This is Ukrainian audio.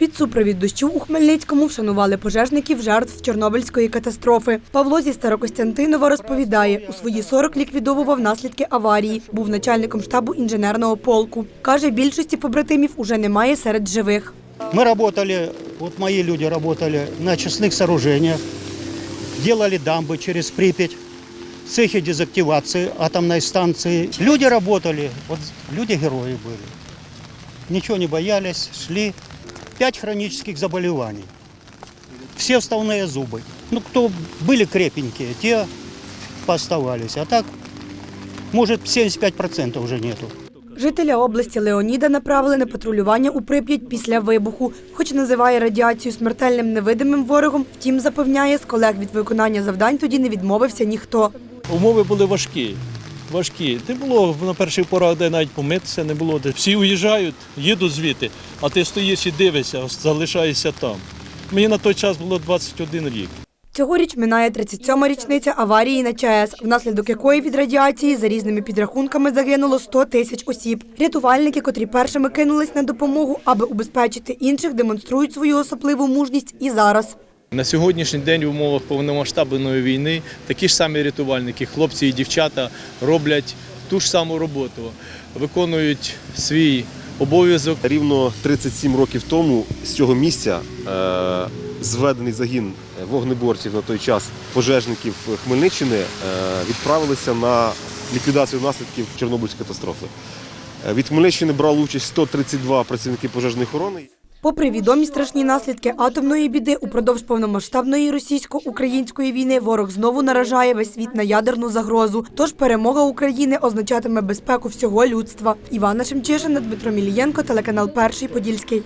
Під супровід дощу у Хмельницькому вшанували пожежників жертв Чорнобильської катастрофи. Павло зі Старокостянтинова розповідає, у свої 40 ліквідовував наслідки аварії. Був начальником штабу інженерного полку. Каже, більшості побратимів уже немає серед живих. Мы работали, вот мои люди работали на очистных сооружениях, делали дамбы через Припять, в цехе дезактивации атомной станции. Люди работали, вот люди-герои были. Ничего не боялись, шли. Пять хронических заболеваний. Все вставные зубы. Ну, кто были крепенькие, те пооставались. А так, может, 75% уже нету. Жителя області Леоніда направили на патрулювання у Прип'ять після вибуху. Хоч називає радіацію смертельним невидимим ворогом, втім запевняє, з колег від виконання завдань тоді не відмовився ніхто. Умови були важкі. Важкі. Не було на перших порах, де навіть помитися, не було де. Всі уїжджають, їдуть звідти, а ти стоїш і дивишся, залишаєшся там. Мені на той час було 21 рік. Цьогоріч минає 37-ма річниця аварії на ЧАЕС, внаслідок якої від радіації за різними підрахунками загинуло 100 тисяч осіб. Рятувальники, котрі першими кинулись на допомогу, аби убезпечити інших, демонструють свою особливу мужність і зараз. На сьогоднішній день в умовах повномасштабної війни такі ж самі рятувальники, хлопці і дівчата роблять ту ж саму роботу, виконують свій обов'язок. Рівно 37 років тому з цього місця е, зведений загін вогнеборців на той час пожежників Хмельниччини е, відправилися на ліквідацію наслідків Чорнобильської катастрофи. Е, Від Хмельниччини брали участь 132 працівники пожежної охорони. Попри відомі страшні наслідки атомної біди, упродовж повномасштабної російсько-української війни ворог знову наражає весь світ на ядерну загрозу. Тож перемога України означатиме безпеку всього людства. Івана Шемчишина, Дмитро Мілієнко, телеканал Перший Подільський.